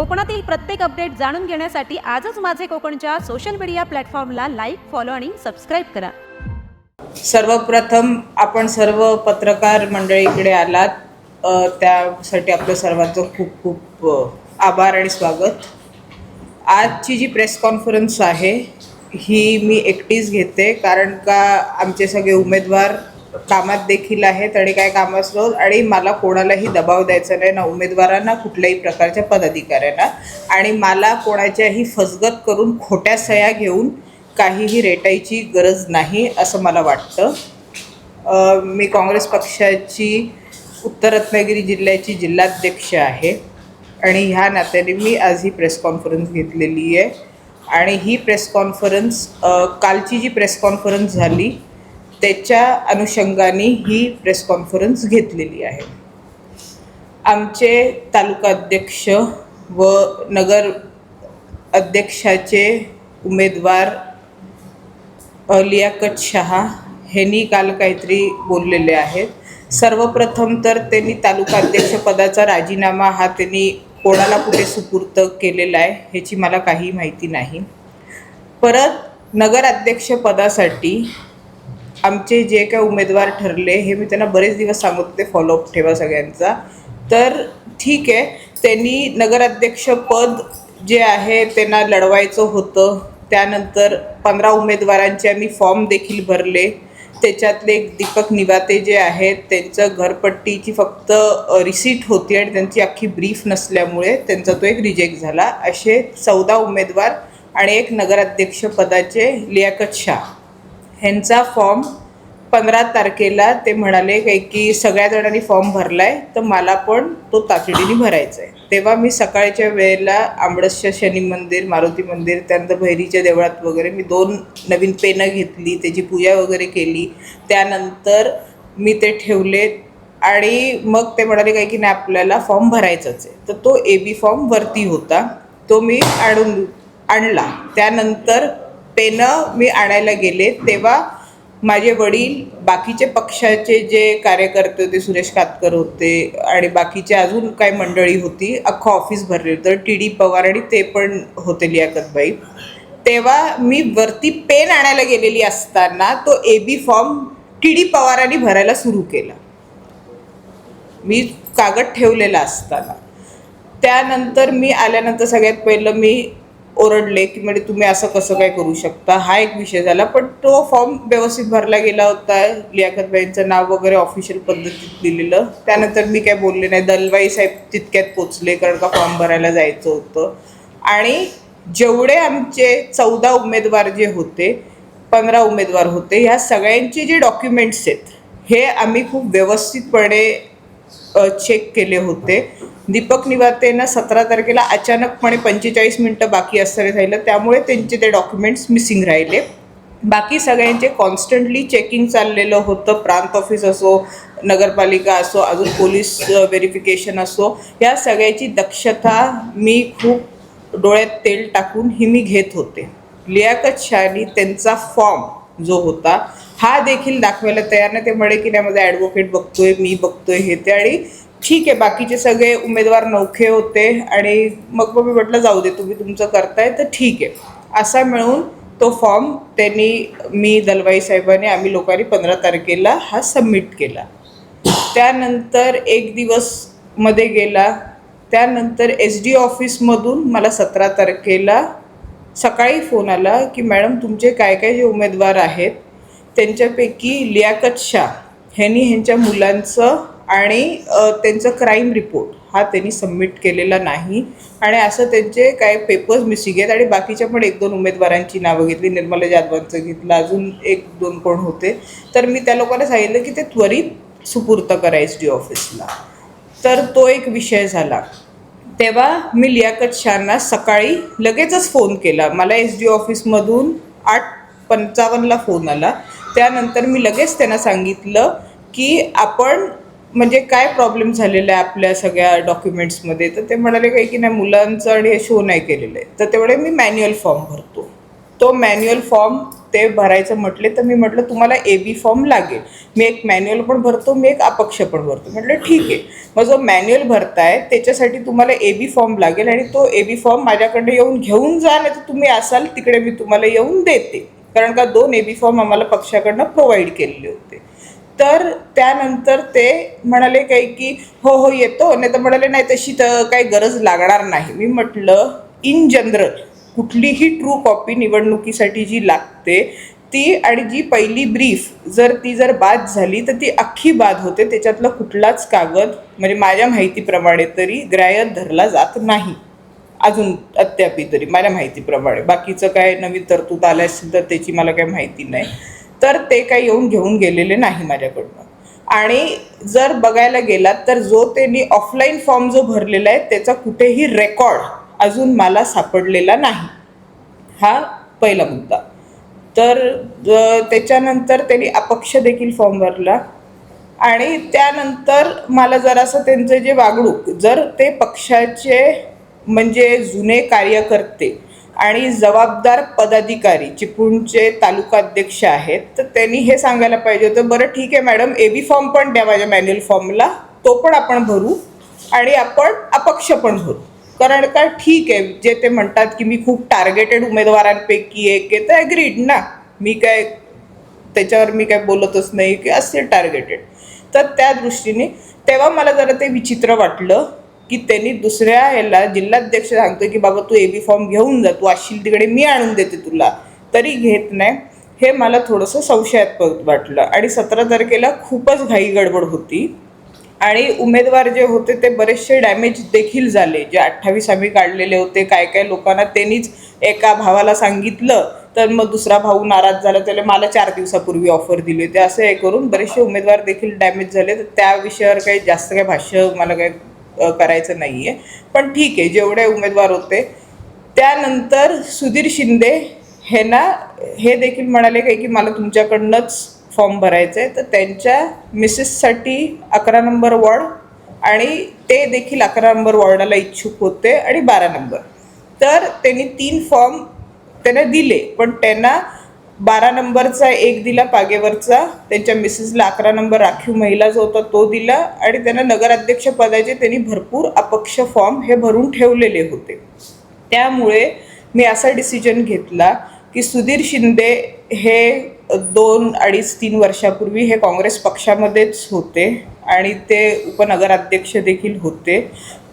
कोकणातील प्रत्येक अपडेट जाणून घेण्यासाठी आजच माझे कोकणच्या सोशल मीडिया प्लॅटफॉर्मला लाईक फॉलो आणि सबस्क्राईब करा. सर्वप्रथम आपण सर्व पत्रकार मंडळीकडे आलात. त्यासाठी आपलं सर्वांचं खूप खूप आभार आणि स्वागत. आजची जी प्रेस कॉन्फरन्स आहे ही मी एकटीच घेते कारण का आमचे सगळे उमेदवार कामात देखील आहेत आणि काय काम असलो आणि मला कोणालाही दबाव द्यायचा नाही ना उमेदवारांना कुठल्याही प्रकारच्या पदाधिकाऱ्यांना. आणि मला कोणाच्याही फसगत करून खोट्या सह्या घेऊन काहीही रेटायची गरज नाही असं मला वाटतं. मी काँग्रेस पक्षाची उत्तर रत्नागिरी जिल्ह्याची जिल्हाध्यक्ष आहे. आणि ह्या नात्याने मी आज ही प्रेस कॉन्फरन्स घेतलेली आहे. आणि ही प्रेस कॉन्फरन्स कालची जी प्रेस कॉन्फरन्स झाली त्याच्या अनुषंगाने ही प्रेस कॉन्फरन्स घेतलेली आहे. आमचे तालुका अध्यक्ष व नगर अध्यक्षाचे उमेदवार लियाकत शहा ह्यांनी काल काहीतरी बोललेले आहेत. सर्वप्रथम तर त्यांनी तालुका अध्यक्षपदाचा राजीनामा हा त्यांनी कोणाला कुठे सुपूर्त केलेला आहे ह्याची मला काही माहिती नाही. परत नगराध्यक्षपदासाठी आमचे जे काय उमेदवार ठरले हे मी त्यांना बरेच दिवस सांगत होते फॉलोअप ठेवा सगळ्यांचा. तर ठीक आहे त्यांनी नगराध्यक्षपद जे आहे त्यांना लढवायचं होतं. त्यानंतर पंधरा उमेदवारांचे आम्ही फॉर्म देखील भरले. त्याच्यातले एक दीपक निवाते जे आहेत त्यांचं घरपट्टीची फक्त रिसीट होती आणि त्यांची अख्खी ब्रीफ नसल्यामुळे त्यांचा तो एक रिजेक्ट झाला. असे चौदा उमेदवार आणि एक नगराध्यक्ष पदाचे लियाकत शाह. ह्यांचा फॉर्म पंधरा तारखेला ते म्हणाले काय की सगळ्या जणांनी फॉर्म भरला आहे तर मला पण तो तातडीने भरायचा आहे तेव्हा मी सकाळच्या वेळेला आंबडसच्या शनी मंदिर मारुती मंदिर त्यानंतर भैरीच्या देवळात वगैरे मी दोन नवीन पेनं घेतली त्याची पूजा वगैरे केली. त्यानंतर मी ते ठेवले आणि मग ते म्हणाले काय की नाही आपल्याला फॉर्म भरायचाच आहे. तर तो ए बी फॉर्म वरती होता. तो मी आणून आणला. त्यानंतर पेनं मी आणायला गेले तेव्हा माझे वडील बाकीचे पक्षाचे जे कार्यकर्ते होते सुरेश कातकर होते आणि बाकीचे अजून काही मंडळी होती अख्खं ऑफिस भरले होतं. टी डी पवार आणि ते पण होते लियाकतबाई. तेव्हा मी वरती पेन आणायला गेलेली असताना तो A B form T D पवारांनी भरायला सुरू केला. मी कागद ठेवलेला असताना. त्यानंतर मी आल्यानंतर सगळ्यात पहिलं मी ओरडले की म्हणजे तुम्ही असं कसं काय करू शकता? हा एक विषय झाला. पण तो फॉर्म व्यवस्थित भरला गेला होता. लियाकतबाईंचं नाव वगैरे ऑफिशियल पद्धतीत लिहिलेलं त्यानंतर मी काय बोलले नाही. दलवाई साहेब तितक्यात पोचले कारण का फॉर्म भरायला जायचं होतं. आणि जेवढे आमचे चौदा उमेदवार जे होते पंधरा उमेदवार होते ह्या सगळ्यांचे जे डॉक्युमेंट्स आहेत हे आम्ही खूप व्यवस्थितपणे चेक केले होते. दीपक निवातेनं सतरा तारखेला अचानकपणे पंचेचाळीस मिनटं बाकी असताना राहिलं त्यामुळे त्यांचे ते डॉक्युमेंट्स मिसिंग राहिले. बाकी सगळ्यांचे कॉन्स्टंटली चेकिंग चाललेलं होतं प्रांत ऑफिस असो नगरपालिका असो अजून पोलीस व्हेरिफिकेशन असो या सगळ्याची दक्षता मी खूप डोळ्यात तेल टाकून ही मी घेत होते. लियाकत शहानी त्यांचा फॉर्म जो होता हा देखील दाखवायला तयार नाही. ते म्हणे की नाही माझा ॲडव्होकेट बघतोय मी बघतोय हे ते. आणि ठीक आहे बाकीचे सगळे उमेदवार नौखे होते आणि मग मग मी म्हटलं जाऊ दे तुम्ही तुमचं करताय तर ठीक आहे. असा मिळून तो फॉर्म त्यांनी मी दलवाई साहेबांनी आम्ही लोकांनी पंधरा तारखेला हा सबमिट केला. त्यानंतर एक दिवसमध्ये गेला. त्यानंतर एस डी ऑफिसमधून मला सतरा तारखेला सकाळी फोन आला की मॅडम तुमचे काय काय जे उमेदवार आहेत त्यांच्यापैकी लियाकत शाह ह्यांनी ह्यांच्या मुलांचं आणि त्यांचं क्राईम रिपोर्ट हा त्यांनी सबमिट केलेला नाही. आणि असं त्यांचे काय पेपर्स मिसिंग आहेत आणि बाकीच्या पण एक दोन उमेदवारांची नावं घेतली. निर्मला जाधवांचं घेतलं. अजून एक दोन कोण होते. तर मी त्या लोकांना सांगितलं की ते त्वरित सुपूर्त करा एस डी ऑफिसला तर तो एक विषय झाला. तेव्हा मी लियाकत शहांना सकाळी लगेचच फोन केला. मला एस डी ऑफिसमधून आठ पंचावन्नला फोन आला. त्यानंतर मी लगेच त्यांना सांगितलं की आपण म्हणजे काय प्रॉब्लेम झालेला आहे आपल्या सगळ्या डॉक्युमेंट्समध्ये तर ते म्हणाले काही की नाही मुलांचं आणि हे शो नाही केलेलं आहे. तर तेवढे मी मॅन्युअल फॉर्म भरतो. तो मॅन्युअल फॉर्म ते भरायचं म्हटले तर मी म्हटलं तुम्हाला ए बी फॉर्म लागेल. मी एक मॅन्युअल पण भरतो मी एक अपक्ष पण भरतो. म्हटलं ठीक आहे. मग जो मॅन्युअल भरताय त्याच्यासाठी तुम्हाला ए बी फॉर्म लागेल आणि तो ए बी फॉर्म माझ्याकडे येऊन घेऊन जा नाही तर तुम्ही असाल तिकडे मी तुम्हाला येऊन देते. कारण का दोन ए बी फॉर्म आम्हाला पक्षाकडनं प्रोव्हाइड केलेले होते. तर त्यानंतर ते म्हणाले काही की हो हो येतो. नाही तर म्हणाले नाही तशी तर काही गरज लागणार नाही. मी म्हटलं इन जनरल कुठलीही ट्रू कॉपी निवडणुकीसाठी जी लागते ती आणि जी पहिली ब्रीफ जर ती जर बाद झाली तर ती अख्खी बाद होते. त्याच्यातला कुठलाच कागद म्हणजे माझ्या माहितीप्रमाणे तरी ग्राह्य धरला जात नाही. अजून अद्यापी तरी माझ्या माहितीप्रमाणे. बाकीचं काय नवीन तरतूद आल्यास असेल तर त्याची मला काही माहिती नाही. तर ते काही येऊन घेऊन गेलेले नाही माझ्याकडनं. आणि जर बघायला गेलात तर जो त्यांनी ऑफलाईन फॉर्म जो भरलेला आहे त्याचा कुठेही रेकॉर्ड अजून मला सापडलेला नाही. हा पहिला मुद्दा. तर त्याच्यानंतर त्यांनी अपक्ष देखील फॉर्म भरला. आणि त्यानंतर मला जरासं त्यांचं जे वागणूक जर ते पक्षाचे म्हणजे जुने कार्यकर्ते आणि जबाबदार पदाधिकारी चिपळूणचे तालुका अध्यक्ष आहेत तर त्यांनी हे सांगायला पाहिजे होतं बरं ठीक आहे मॅडम ए बी फॉर्म पण द्या माझ्या मॅन्युअल फॉर्मला तो पण आपण भरू आणि आपण अपक्ष पण भरू. कारण का ठीक आहे जे ते म्हणतात की मी खूप टार्गेटेड उमेदवारांपैकी एक आहे तर ॲग्रीड ना. मी काय त्याच्यावर मी काय बोलतच नाही की असे टार्गेटेड तर त्या दृष्टीने तेव्हा मला जरा ते विचित्र वाटलं. की त्यांनी दुसऱ्या ह्याला जिल्हाध्यक्ष सांगतो की बाबा तू ए बी फॉर्म घेऊन जा तू असशील तिकडे मी आणून देते तुला. तरी घेत नाही. हे मला थोडंसं संशयात्मक वाटलं. आणि सतरा तारखेला खूपच घाई गडबड होती. आणि उमेदवार जे होते ते बरेचसे डॅमेज देखील झाले. जे अठ्ठावीस आम्ही काढलेले होते काय काय लोकांना त्यांनीच एका भावाला सांगितलं तर मग दुसरा भाऊ नाराज झाला त्याला मला चार दिवसापूर्वी ऑफर दिली होती. असं हे करून बरेचसे उमेदवार देखील डॅमेज झाले. तर त्या विषयावर काही जास्त काही भाष्य मला काही करायचं नाही आहे पण ठीक आहे जेवढे उमेदवार होते त्यानंतर सुधीर शिंदे हे ना हे देखील म्हणाले काही की मला तुमच्याकडनंच फॉर्म भरायचं आहे तर त्यांच्या मिसेससाठी अकरा नंबर वॉर्ड आणि ते देखील अकरा नंबर वॉर्डाला इच्छुक होते आणि बारा नंबर. तर त्यांनी तीन फॉर्म त्यांना दिले पण त्यांना बारा नंबरचा एक दिला पागेवरचा. त्यांच्या मिसेसला अकरा नंबर राखीव महिला जो होता तो दिला. आणि त्यांना नगराध्यक्ष पदाचे त्यांनी भरपूर अपक्ष फॉर्म हे भरून ठेवलेले होते. त्यामुळे मी असा डिसिजन घेतला की सुधीर शिंदे हे दोन अडीच तीन वर्षापूर्वी हे काँग्रेस पक्षामध्येच होते आणि ते उपनगराध्यक्ष देखील होते.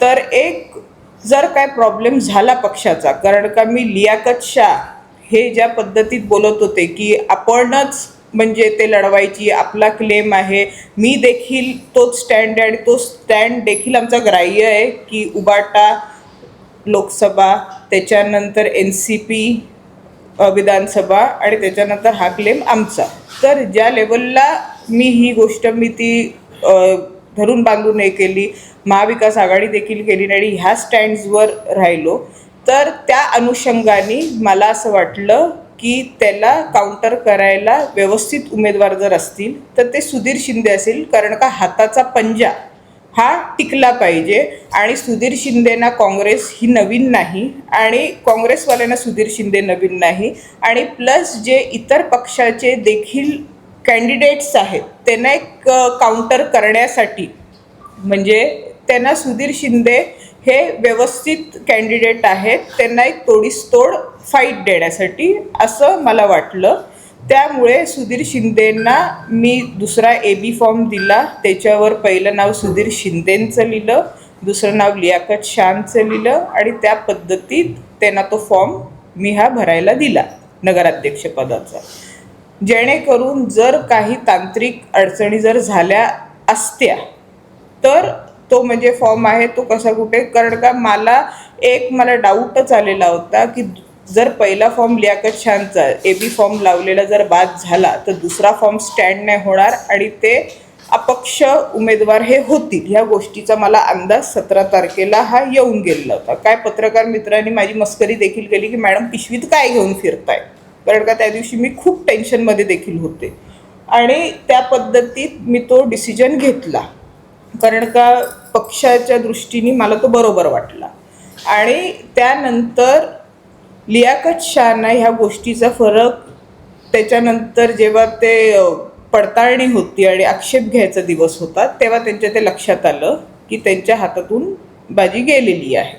तर एक जर काय प्रॉब्लेम झाला पक्षाचा कारण का मी लियाकत शाह हे ज्या पद्धतीत बोलत होते की आपणच म्हणजे ते लढवायची आपला क्लेम आहे. मी देखील तोच स्टँड आहे आणि तो स्टँड देखील आमचा ग्राह्य आहे की उबाटा लोकसभा त्याच्यानंतर एन सी पी विधानसभा आणि त्याच्यानंतर हा क्लेम आमचा. तर ज्या लेवलला मी ही गोष्ट मी ती धरून बांधून हे केली महाविकास आघाडी देखील केली आणि ह्या स्टँड्सवर राहिलो तर त्या अनुषंगाने मला असं वाटलं की त्याला काउंटर करायला व्यवस्थित उमेदवार जर असतील तर ते सुधीर शिंदे असेल कारण का हाताचा पंजा हा टिकला पाहिजे. आणि सुधीर शिंदेना काँग्रेस ही नवीन नाही आणि काँग्रेसवाल्यांना सुधीर शिंदे नवीन नाही. आणि प्लस जे इतर पक्षाचे देखील कॅन्डिडेट्स आहेत त्यांना एक काउंटर करण्यासाठी म्हणजे त्यांना सुधीर शिंदे हे व्यवस्थित कॅन्डिडेट आहेत. त्यांना एक तोडीसतोड फाईट देण्यासाठी असं मला वाटलं. त्यामुळे सुधीर शिंदेंना मी दुसरा ए बी फॉर्म दिला. त्याच्यावर पहिलं नाव सुधीर शिंदेंचं लिहिलं. दुसरं नाव लियाकत शानचं लिहिलं. आणि त्या पद्धतीत त्यांना तो फॉर्म मी हा भरायला दिला नगराध्यक्षपदाचा जेणेकरून जर काही तांत्रिक अडचणी जर झाल्या असत्या तर तो म्हणजे फॉर्म आहे तो कसा कुठे? कारण का मला एक मला डाऊटच आलेला होता की जर पहिला फॉर्म लियाकत शानचा ए बी फॉर्म लावलेला जर बाद झाला तर दुसरा फॉर्म स्टँड नाही होणार आणि ते अपक्ष उमेदवार हे होतील. ह्या गोष्टीचा मला अंदाज सतरा तारखेला हा येऊन गेलेला होता. काय पत्रकार मित्रांनी माझी मस्करी देखील केली की मॅडम पिशवीत काय घेऊन फिरताय? कारण का त्या दिवशी मी खूप टेन्शनमध्ये देखील होते. आणि त्या पद्धतीत मी तो डिसिजन घेतला. कारण का पक्षाच्या दृष्टीने मला तो बरोबर वाटला. आणि त्यानंतर लियाकत शहाना ह्या गोष्टीचा फरक त्याच्यानंतर जेव्हा ते पडताळणी होती आणि आक्षेप घ्यायचा दिवस होता तेव्हा त्यांच्या ते लक्षात आलं की त्यांच्या हातातून बाजी गेलेली आहे.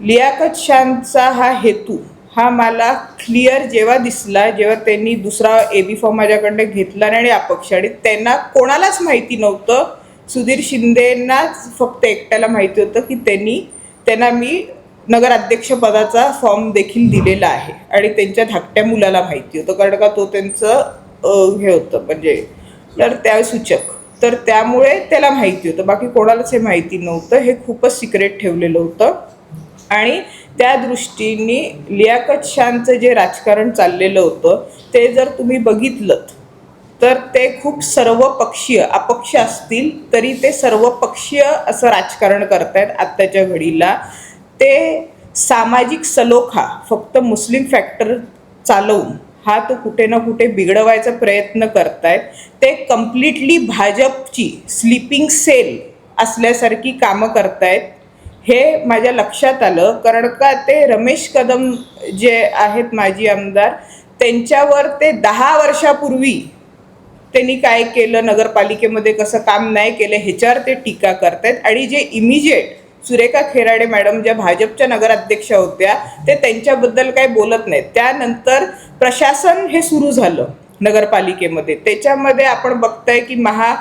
लियाकत शानचा हा हेतू हा मला क्लिअर जेव्हा दिसला जेव्हा त्यांनी दुसरा ए बी फॉर्म माझ्याकडनं घेतला नाही आणि अपक्ष आणि त्यांना कोणालाच माहिती नव्हतं सुधीर शिंदेंनाच फक्त एकट्याला माहिती होतं की त्यांनी त्यांना मी नगराध्यक्षपदाचा फॉर्म देखील दिलेला आहे आणि त्यांच्या धाकट्या मुलाला माहिती होतं कारण का तो त्यांचं हे होतं म्हणजे तर त्या सूचक. तर त्यामुळे त्याला माहिती होतं. बाकी कोणालाच हे माहिती नव्हतं. हे खूपच सिक्रेट ठेवलेलं होतं. आणि त्या दृष्टीने लियाकत शानचं जे राजकारण चाललेलं होतं ते जर तुम्ही बघितलं तर ते खूप सर्वपक्षीय अपक्ष असतील तरी ते सर्वपक्षीय असं राजकारण करतायत आत्ताच्या घडीला. ते सामाजिक सलोखा फक्त मुस्लिम फॅक्टर चालवून हा तो कुठे ना कुठे बिघडवायचा प्रयत्न करतायत. ते कम्प्लिटली भाजपची स्लीपिंग सेल असल्यासारखी कामं करतायत. हे माझ्या लक्षात आलं कारण का ते रमेश कदम जे आहेत माजी आमदार त्यांच्यावर ते दहा वर्षापूर्वी त्यांनी काय केलं नगरपालिकेमध्ये कसं काम नाही केलं ह्याच्यावर ते टीका करतायत. आणि जे इमिजिएट सुरेखा खेराडे मॅडम ज्या भाजपच्या नगराध्यक्ष होत्या ते त्यांच्याबद्दल काही बोलत नाहीत. त्यानंतर प्रशासन हे सुरू झालं नगरपालिकेमध्ये. त्याच्यामध्ये आपण बघताय की महा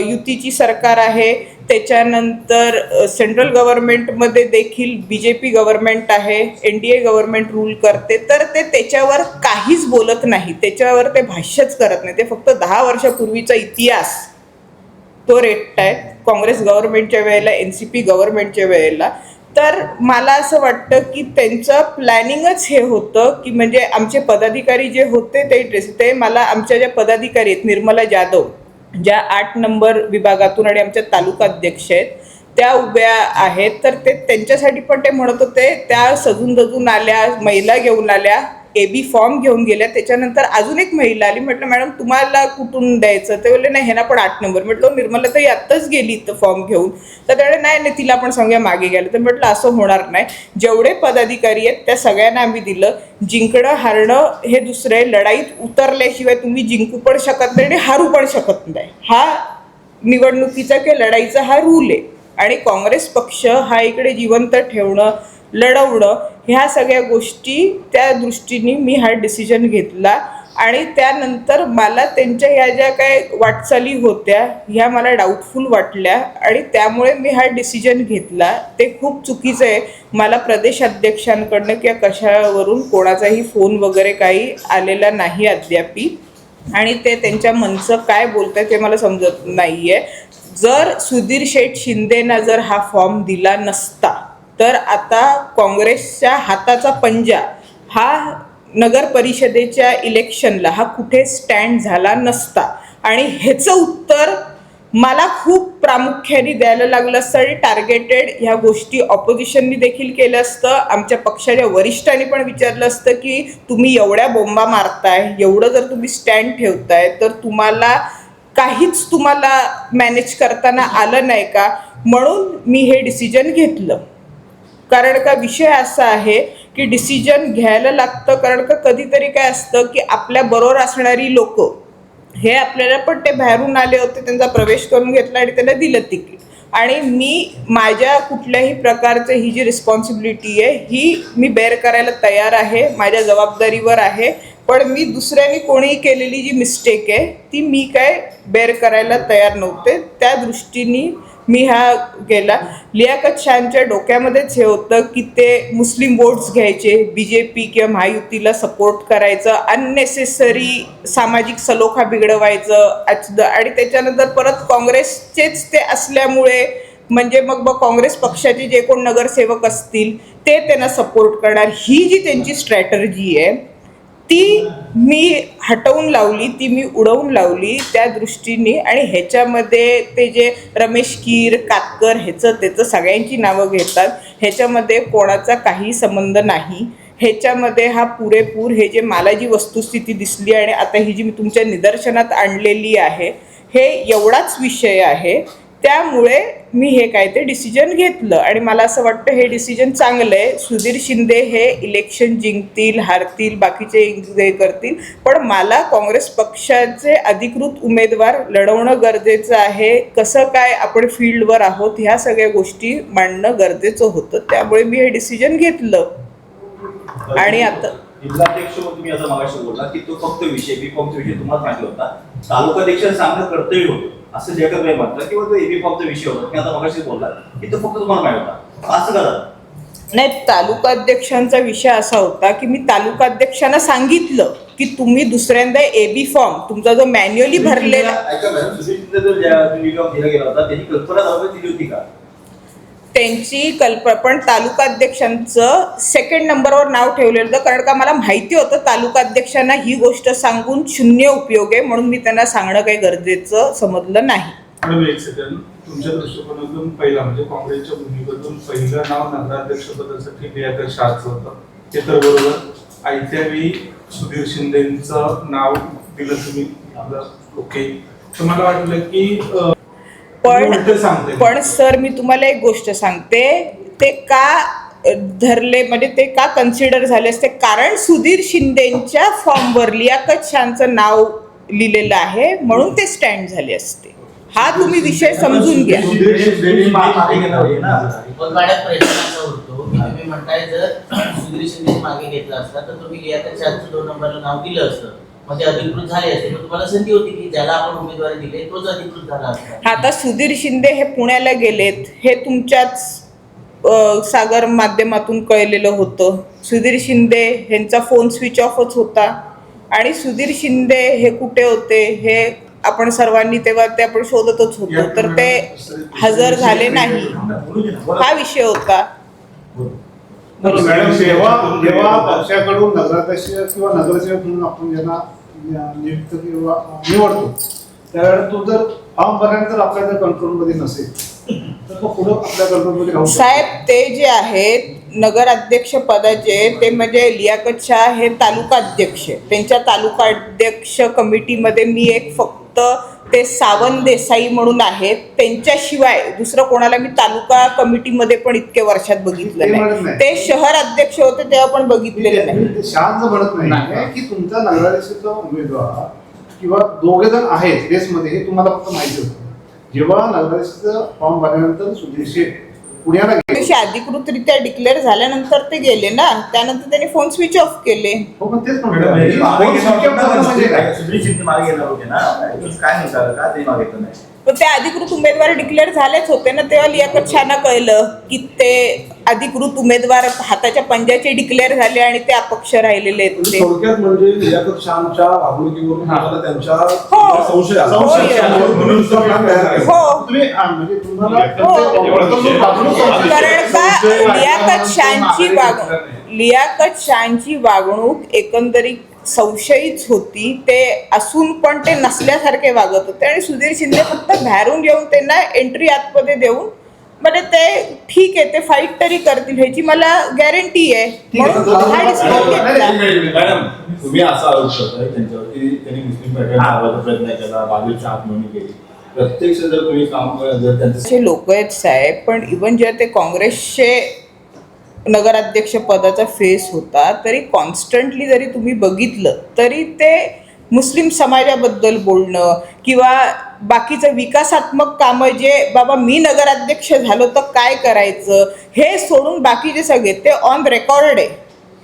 युतीची सरकार आहे त्याच्यानंतर सेंट्रल गव्हर्नमेंटमध्ये देखील बी जे पी गव्हर्नमेंट आहे N D A government rule करते तर ते त्याच्यावर काहीच बोलत नाही. त्याच्यावर ते भाष्यच करत नाही. ते फक्त दहा वर्षापूर्वीचा इतिहास तो रेट आहे काँग्रेस गव्हर्नमेंटच्या वेळेला एन सी पी गव्हर्नमेंटच्या वेळेला. तर मला असं वाटतं की त्यांचं प्लॅनिंगच हे होतं की म्हणजे आमचे पदाधिकारी जे होते ते ड्रेस ते मला आमच्या ज्या पदाधिकारी आहेत निर्मला जाधव ज्या आठ नंबर विभागातून आणि आमच्या तालुका अध्यक्ष आहेत त्या उभ्या आहेत. तर ते त्यांच्यासाठी पण ते म्हणत होते त्या सजून दजून आल्या महिला घेऊन आल्या. ए बी फॉर्म घेऊन गेल्या त्याच्यानंतर अजून एक महिला आली म्हटलं मॅडम तुम्हाला कुठून द्यायचं? ते बोलले नाही ह्याला पण आठ नंबर. म्हटलं हो, निर्मला तर आत्ताच गेली तर फॉर्म घेऊन. तर त्यावेळे नाही नाही तिला पण सांगूया मागे गेलं. तर म्हटलं असं होणार नाही. जेवढे पदाधिकारी आहेत त्या सगळ्यांना आम्ही दिलं. जिंकणं हारणं हे दुसरे लढाईत उतरल्याशिवाय तुम्ही जिंकू पण शकत नाही आणि हारू पण शकत नाही. हा निवडणुकीचा किंवा लढाईचा हा रूल आहे. आणि काँग्रेस पक्ष हा इकडे जिवंत ठेवणं लढवणं ह्या सगळ्या गोष्टी त्या दृष्टीने मी हा डिसिजन घेतला. आणि त्यानंतर मला त्यांच्या ह्या ज्या काय वाटचाली होत्या ह्या मला डाऊटफुल वाटल्या आणि त्यामुळे मी हा डिसिजन घेतला. ते खूप चुकीचं आहे. मला प्रदेश अध्यक्षांकडनं किंवा कशावरून कोणाचाही फोन वगैरे काही आलेला नाही अद्यापी. आणि ते त्यांच्या मनचं काय बोलताय ते मला समजत नाही आहे जर सुधीर शेठ शिंदेना जर हा फॉर्म दिला नसता तर आता काँग्रेसच्या हाताचा पंजा हा नगर परिषदेच्या इलेक्शनला हा कुठे स्टँड झाला नसता. आणि ह्याचं उत्तर मला खूप प्रामुख्याने द्यायला लागलं असतं आणि टार्गेटेड ह्या गोष्टी ऑपोजिशननी देखील केलं असतं. आमच्या पक्षाच्या वरिष्ठांनी पण विचारलं असतं की तुम्ही एवढ्या बोंबा मारताय एवढं जर तुम्ही स्टँड ठेवताय तर तुम्हाला काहीच तुम्हाला मॅनेज करताना आलं नाही का? म्हणून मी हे डिसिजन घेतलं. कारण का विषय असा आहे की डिसिजन घ्यायला लागतं. कारण का कधीतरी काय असतं की आपल्या बरोबर असणारी लोक हे आपल्याला पण ते बाहेरून आले होते त्यांचा प्रवेश करून घेतला आणि त्यांना दिलं तिकीट. आणि मी माझ्या कुठल्याही प्रकारचं ही जी रिस्पॉन्सिबिलिटी आहे ही मी बेअर करायला तयार आहे माझ्या जबाबदारीवर आहे. पण मी दुसऱ्याने कोणीही केलेली जी मिस्टेक आहे ती मी काय बेअर करायला तयार नव्हते. त्या दृष्टीने मी हा केला. लियाकत शानच्या डोक्यामध्येच हे होतं की ते मुस्लिम वोट्स घ्यायचे बी जे पी किंवा महायुतीला सपोर्ट करायचं अननेसेसरी सामाजिक सलोखा बिघडवायचं आणि त्याच्यानंतर परत काँग्रेसचेच ते असल्यामुळे म्हणजे मग मग काँग्रेस पक्षाचे जे कोण नगरसेवक असतील ते त्यांना सपोर्ट करणार. ही जी त्यांची स्ट्रॅटर्जी आहे ती मी हटवून लावली ती मी उडवून लावली त्या दृष्टीने आणि ह्याच्यामध्ये ते जे रमेश कीर कातकर ह्याचं त्याचं सगळ्यांची नावं घेतात. ह्याच्यामध्ये कोणाचा काही संबंध नाही. ह्याच्यामध्ये हा पुरेपूर हे जे मला जी वस्तुस्थिती दिसली आणि आता ही जी मी तुमच्या निदर्शनात आणलेली आहे हे एवढाच विषय आहे त्यामुळे मी हे काय ते डिसिजन घेतलं. आणि मला असं वाटतं हे डिसिजन चांगलं आहे सुधीर शिंदे हे इलेक्शन जिंकतील हारतील बाकीचे हे करतील. पण मला काँग्रेस पक्षाचे अधिकृत उमेदवार लढवणं गरजेचं आहे. कसं काय आपण फील्डवर आहोत ह्या सगळ्या गोष्टी मांडणं गरजेचं होतं. त्यामुळे मी हे डिसिजन घेतलं. आणि आता जिल्हाध्यक्ष तुम्ही असं मगाशी बोलला की तो फक्त विषय विषय तुम्हाला सांगितला होता. तालुकाध्यक्ष सांगणं कर्तव्य होतं. असं जयकर भाई म्हटलं किंवा तो एबी फॉर्मचा विषय होता. मी आता मगाशी बोलला. की तो फक्त तुम्हाला माहिती होता. असं करा नाही तालुका अध्यक्षांचा विषय असा होता की मी तालुका अध्यक्षांना सांगितलं की तुम्ही दुसऱ्यांदा एबी फॉर्म तुमचा जो मॅन्युअली भरलेला ऐका मॅडम जो दिला गेला होता त्याची कल्पना दिली होती का? त्यांची कल्पना पण तालुका अध्यक्षांचं सेकंड नंबरवर नाव ठेवलेलं होतं. कारण का मला माहिती होतं तालुका अध्यक्षांना ही गोष्ट सांगून शून्य उपयोग आहे. म्हणून मी त्यांना सांगणं काही गरजेचं समजलं नाही. तुमच्या दृष्टिकोनातून पहिला म्हणजे काँग्रेसच्या भूमिकेतून पहिलं नाव नगराध्यक्षपदासाठी लियाकत शहाचं होतं. ते तर बरोबर. आयत्या वेळी सुधीर शिंदेचं नाव दिलं तुम्ही. ओके तर मला वाटलं की पण पण सर मी तुम्हाला एक गोष्ट सांगते. ते का धरले म्हणजे ते का कन्सिडर झाले असते? कारण सुधीर शिंदेच्या फॉर्मवर लियाकत शानचं नाव लिहिलेलं आहे. म्हणून ते स्टँड झाले असते. हा तुम्ही विषय समजून घ्या. म्हणताय जर सुधीर शिंदे मागे घेतला असता तर तुम्ही लियाकत शहाचं दोन नंबरला नाव दिलं असतं. मग ते अधिकृत झाले असते पण तुम्हाला संधी होती की ज्याला आपण उमेदवारी दिली तोच अधिकृत झाला असता. आता सुधीर शिंदे हे पुण्याला गेलेत हे तुमच्याच अ, सागर माध्यमातून कळलेलं होतं. सुधीर शिंदे ह्यांचा फोन स्विच ऑफच होता. आणि सुधीर शिंदे हे कुठे होते हे आपण सर्वांनी तेव्हा ते आपण शोधतच होतो. तर ते हजर झाले नाही. हा विषय होता. मॅडम जेव्हा जेव्हा पक्षाकडून नगराध्यक्ष किंवा नगरसेवक म्हणून आपण ज्यांना नियुक्त किंवा निवडतो त्यावेळेला तो जर फॉर्म भरल्यानंतर जर आपल्या जर कंट्रोलमध्ये नसेल तर तो पुढं आपल्या कंट्रोलमध्ये राहू शकतो. साहेब ते जे आहेत नगराध्यक्ष पदाचे ते म्हणजे लियाकत शाह हे तालुका अध्यक्ष त्यांच्या तालुका अध्यक्ष कमिटीमध्ये मी एक फक्त ते सावंत देसाई म्हणून आहेत. त्यांच्याशिवाय दुसरं कोणाला मी तालुका कमिटीमध्ये पण इतके वर्षात बघितलं नाही. ते शहर अध्यक्ष होते तेव्हा पण बघितलेलं नाही. शांत म्हणत नाही की तुमचा नगराध्यक्षाचा उमेदवार किंवा दोघे जण आहेत रेसमध्ये हे तुम्हाला फक्त माहिती होतं. जेव्हा नगराध्यक्षाचा फॉर्म भरल्यानंतर सुधीर शेठ पुण्याला गेले. दिवशी अधिकृतरित्या डिक्लेअर झाल्यानंतर ते गेले ना. त्यानंतर त्यांनी फोन स्विच ऑफ केले. हो पण तेच मॅडम, म्हणतो मागे कोण घेणार शिक्के होते ना, पडलं म्हणजे काय? सुधीर शिंदे मागे होते ना. काय का ते मागे येत नाही. पण ते अधिकृत उमेदवार डिक्लेअर झालेच होते ना तेव्हा लियाकत शाना कळलं की ते अधिकृत उमेदवार हाताच्या पंजाचे डिक्लेअर झाले आणि ते अपक्ष राहिलेले आहेत ते थोडक्यात म्हणजे लियाकत शामच्या वागणुकीवरून तुम्हाला त्यांच्या हो. संशय आला. संशय आला. म्हणून तो plan तयार केला. तुम्ही म्हणजे तुम्हाला. प्रथम वागणूक संशय. कारण का लियाकत शानची मागे वागणूक. लियाकत शानची वागणूक एकंदरीत संशयीच होती ते असून पण ते नसल्यासारखे वागत होते. आणि सुधीर शिंदे फक्त बाहेरून येऊन त्यांना एंट्री आतमध्ये देऊन म्हणजे ते ठीक आहे ते फाईट तरी करतील ह्याची मला गॅरंटी आहे. म्हणून हा घेतला. मॅडम तुम्ही असा आरोप करताय त्यांच्यावरती त्यांनी मुस्लिम पॅटर्न प्रयत्न केला आत्महत्या केली. प्रत्यक्ष जर तुम्ही काम जर त्यांचं लोक आहेत साहेब पण इवन जेव्हा ते काँग्रेसचे नगराध्यक्ष पदाचा फेस होता तरी कॉन्स्टंटली जरी तुम्ही बघितलं तरी ते मुस्लिम समाजाबद्दल बोलणं किंवा बाकीचं विकासात्मक कामं जे बाबा मी नगराध्यक्ष झालो तर काय करायचं? हे सोडून बाकीचे सगळे ते ऑन रेकॉर्ड आहे.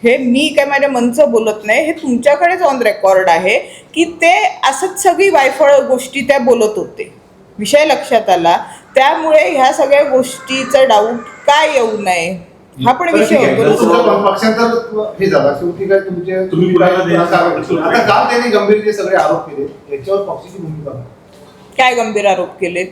हे मी काय माझ्या मनचं बोलत नाही हे तुमच्याकडेच ऑन रेकॉर्ड आहे की ते असंच सगळी वायफळ गोष्टी त्या बोलत होते. विषय लक्षात आला. त्यामुळे ह्या सगळ्या गोष्टीचा डाऊट काय येऊ नये? हा पण विषय. होतो पक्षांतर हे झाला शेवटी काय तुमचे तुम्ही आता आता काल त्यांनी गंभीर जे सगळे आरोप केले याच्यावर पक्षाची भूमिका काय? काय गंभीर आरोप केले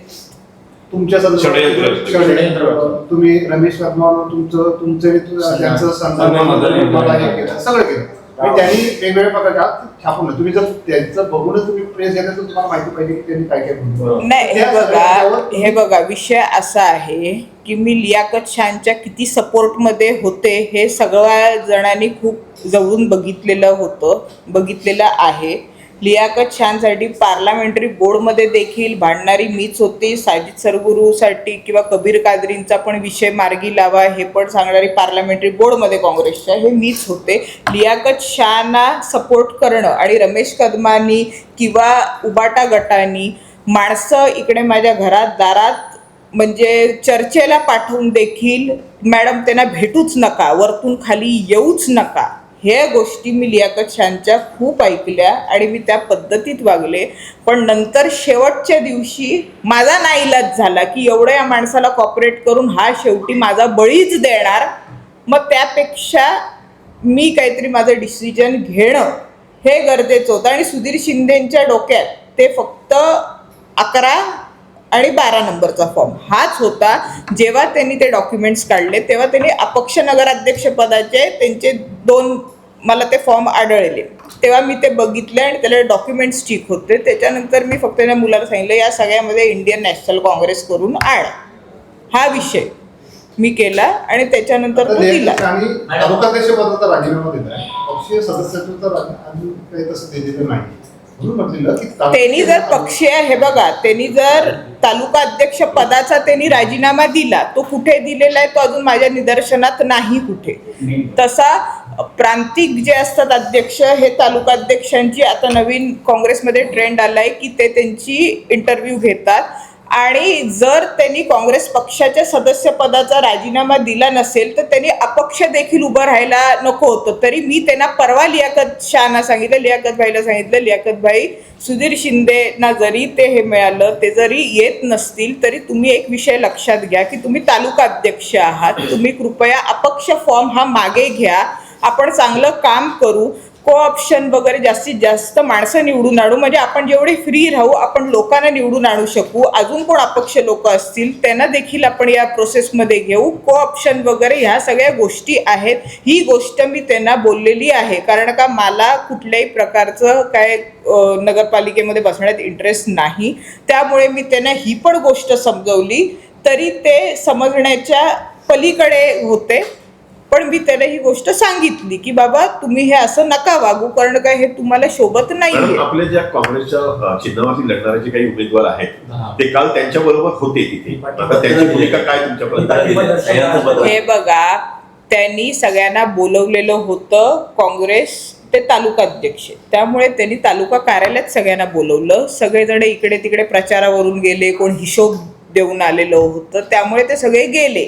तुमच्या संदर्भात षडयंत्र. षडयंत्र. तुम्ही रमेश वर्मावर तुमचं तुमचं त्यांचं संदर्भ मला हे केलं सगळं केलं आणि त्यांनी वेगवेगळ्या प्रकारच्या छापून तुम्ही जर त्यांचं बघूनच तुम्ही प्रेस घेतलं तर तुम्हाला माहिती पाहिजे की त्यांनी काय काय नाही हे त्या बघा सगळ्यावर- हे बघा विषय असा आहे की मी लियाकत शानच्या किती सपोर्टमध्ये होते हे सगळ्या जणांनी खूप जवळून बघितलेलं होतं बघितलेलं आहे. लियाकत शानसाठी पार्लमेंटरी बोर्डमध्ये देखील भांडणारी मीच होती. साजिद सरगुरूसाठी किंवा कबीर कादरींचा पण विषय मार्गी लावा हे पण सांगणारी पार्लमेंटरी बोर्डमध्ये काँग्रेसच्या हे मीच होते. लियाकत शहाना सपोर्ट करणं आणि रमेश कदमानी किंवा उबाटा गटांनी माणसं इकडे माझ्या घरात दारात म्हणजे चर्चेला पाठवून देखील मॅडम त्यांना भेटूच नका वरतून खाली येऊच नका. ह्या गोष्टी मी लियाकत शानच्या खूप ऐकल्या आणि मी त्या पद्धतीत वागले. पण नंतर शेवटच्या दिवशी माझा नाईलाज झाला की एवढ्या या माणसाला कॉपरेट करून हा शेवटी माझा बळीच देणार. मग त्यापेक्षा मी काहीतरी माझं डिसिजन घेणं हे गरजेचं होतं. आणि सुधीर शिंदेंच्या डोक्यात ते फक्त अकरा आणि बारा नंबरचा फॉर्म हाच होता. जेव्हा त्यांनी ते डॉक्युमेंट्स काढले तेव्हा त्यांनी अपक्ष नगराध्यक्षपदाचे त्यांचे दोन मला ते फॉर्म आढळले. तेव्हा मी ते बघितले आणि त्याला डॉक्युमेंट्स ठीक होते. त्याच्यानंतर मी फक्त त्या मुलाला सांगितलं या सगळ्यामध्ये इंडियन नॅशनल काँग्रेस करून आण. हा विषय मी केला आणि त्याच्यानंतर तो दिला. त्यांनी जर पक्षीय हे बघा त्यांनी जर तालुका अध्यक्ष पदाचा त्यांनी राजीनामा दिला तो कुठे दिलेला आहे तो अजून माझ्या निदर्शनात नाही कुठे. तसा प्रांतिक जे असतात अध्यक्ष हे तालुकाध्यक्षांची आता नवीन काँग्रेसमध्ये ट्रेंड आलाय की ते त्यांची इंटरव्ह्यू घेतात. आणि जर त्यांनी काँग्रेस पक्षाच्या सदस्यपदाचा राजीनामा दिला नसेल तर त्यांनी अपक्ष देखील उभं राहायला नको होतं. तरी मी त्यांना परवा लियाकत शहाना सांगितलं लियाकत भाईला सांगितलं लियाकत भाई सुधीर शिंदेना जरी ते हे मिळालं ते जरी येत नसतील तरी तुम्ही एक विषय लक्षात घ्या की तुम्ही तालुका अध्यक्ष आहात. तुम्ही कृपया अपक्ष फॉर्म हा मागे घ्या. आपण चांगलं काम करू को ऑप्शन वगैरे जास्तीत जास्त माणसं निवडून आणू म्हणजे आपण जेवढे फ्री राहू आपण लोकांना निवडून आणू शकू. अजून कोण अपक्ष लोक असतील त्यांना देखील आपण या प्रोसेसमध्ये घेऊ. को ऑप्शन वगैरे ह्या सगळ्या गोष्टी आहेत. ही गोष्ट मी त्यांना बोललेली आहे. कारण का मला कुठल्याही प्रकारचं काय नगरपालिकेमध्ये बसण्यात इंटरेस्ट नाही. त्यामुळे मी त्यांना ही पण गोष्ट समजवली. तरी ते समजण्याच्या पलीकडे होते. पण मी त्याला ही गोष्ट सांगितली की बाबा तुम्ही हे असं नका वागू कारण काय हे तुम्हाला शोभत नाहीये. आपल्या ज्या काँग्रेसच्या अ, चिन्हावरती लढणारे जे काही उमेदवार आहेत ते काल त्यांच्या बरोबर होते तिथे. आता त्यांची भूमिका काय तुमच्यापर्यंत हे बघा त्यांनी सगळ्यांना बोलवलेलं होतं काँग्रेस ते तालुका अध्यक्ष. त्यामुळे त्यांनी तालुका कार्यालयात सगळ्यांना बोलवलं. सगळेजण इकडे तिकडे प्रचारावरून गेले कोण हिशोब देऊन आलेलं होतं. त्यामुळे ते सगळे गेले.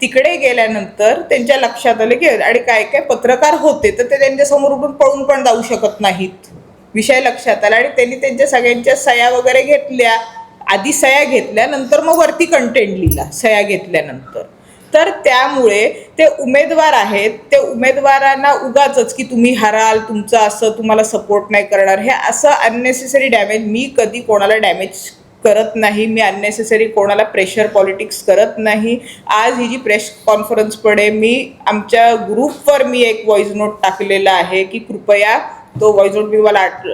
तिकडे गेल्यानंतर त्यांच्या लक्षात आलं की आणि काय काय पत्रकार होते तर ते त्यांच्यासमोर उठून पळून पण जाऊ शकत नाहीत. विषय लक्षात आला आणि त्यांनी त्यांच्या सगळ्यांच्या सया वगैरे घेतल्या. आधी सया घेतल्या नंतर मग वरती कंटेंट लिहिला सया घेतल्यानंतर. तर त्यामुळे ते उमेदवार आहेत ते उमेदवारांना उगाच की तुम्ही हराल तुमचं असं तुम्हाला सपोर्ट नाही करणार हे असं अननेसेसरी डॅमेज मी कधी कोणाला डॅमेज करत नाही मी अननेसेसरी कोणाला प्रेशर पॉलिटिक्स करत नाही. आज ही जी प्रेस कॉन्फरन्स पडे मी आमच्या ग्रुपवर मी एक व्हॉइस नोट टाकलेला आहे की कृपया तो व्हॉइस नोट मी मला आठ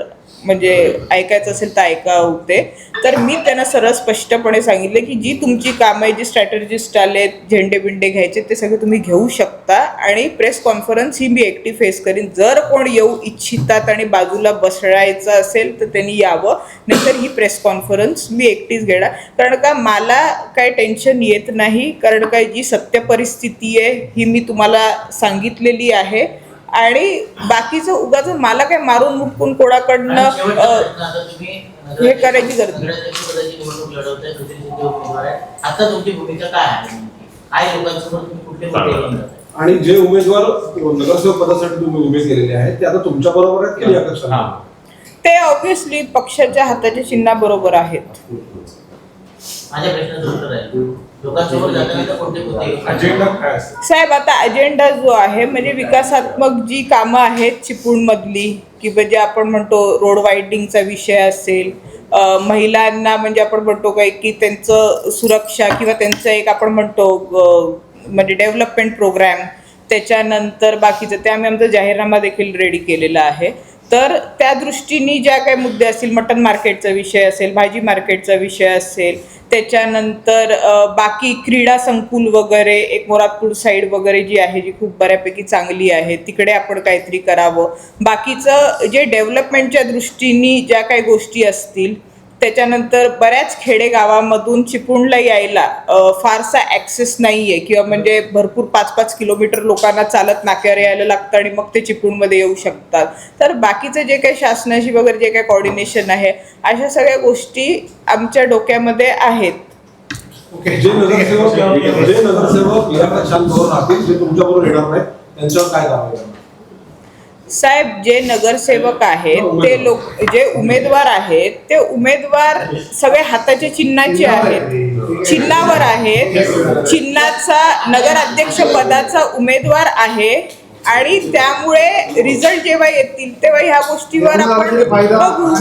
म्हणजे ऐकायचं असेल तर ऐका होते. तर मी त्यांना सरळ स्पष्टपणे सांगितले की जी तुमची कामं आहे जी स्ट्रॅटेजिस्ट आले झेंडे बिंडे घ्यायचे ते सगळे तुम्ही घेऊ शकता आणि प्रेस कॉन्फरन्स ही मी एकटी फेस करीन. जर कोण येऊ इच्छितात आणि बाजूला बसळायचं असेल तर त्यांनी यावं नाहीतर ही प्रेस कॉन्फरन्स मी एकटीच घेणार. कारण का मला काय टेन्शन येत नाही कारण काय जी सत्य परिस्थिती आहे ही मी तुम्हाला सांगितलेली आहे. आणि बाकीचं उगाच मला काय मारून मुटकून कोणाकडनं हे करायची गरज आणि जे उमेदवार नगरसेवक पदासाठी तुम्ही उभे केलेले आहेत ते आता तुमच्या बरोबर आहेत की? ते ऑब्व्हियसली पक्षाच्या हाताच्या चिन्हाबरोबर आहेत. माझ्या प्रश्नाचं उत्तर आहे. साहेब आता अजेंडा जो आहे म्हणजे विकासात्मक जी कामं आहेत चिपळूणमधली की म्हणजे आपण म्हणतो रोड वायडिंगचा विषय असेल महिलांना म्हणजे आपण म्हणतो काय की त्यांचं सुरक्षा किंवा त्यांचं एक आपण म्हणतो म्हणजे डेव्हलपमेंट प्रोग्रॅम त्याच्यानंतर बाकीचं ते आम्ही आमचा जाहीरनामा देखील रेडी केलेला आहे. तर त्या दृष्टीने ज्या काही मुद्दे असतील मटन मार्केटचा विषय असेल भाजी मार्केटचा विषय असेल त्याच्यानंतर बाकी क्रीडा संकुल वगैरे एक मोरातपूर साईड वगैरे जी आहे जी खूप बऱ्यापैकी चांगली आहे तिकडे आपण काहीतरी करावं. बाकीचं जे डेव्हलपमेंटच्या दृष्टीने ज्या काही गोष्टी असतील त्याच्यानंतर बऱ्याच खेडेगावामधून चिपळूणला यायला फारसा ॲक्सेस नाही आहे किंवा म्हणजे भरपूर पाच पाच किलोमीटर लोकांना चालत नाक्यावर यायला लागतं आणि मग ते चिपळूणमध्ये येऊ शकतात. तर बाकीचं जे काही शासनाशी वगैरे जे काही कॉर्डिनेशन आहे अशा सगळ्या गोष्टी आमच्या डोक्यामध्ये आहेत. ओके जे नगरसेवक जे नगरसेवक करून राहतील जे तुमच्या बरोबर येणार नाही त्यांच्यावर काय कारवाई साहेब जे नगरसेवक आहेत ते लोक जे उमेदवार आहेत ते उमेदवार सगळे हाताच्या चिन्हाचे आहेत. चिन्हावर आहेत. चिन्हाचा नगराध्यक्ष पदाचा उमेदवार आहे आणि त्यामुळे रिझल्ट जेव्हा येतील तेव्हा ह्या गोष्टीवर आपण बघू.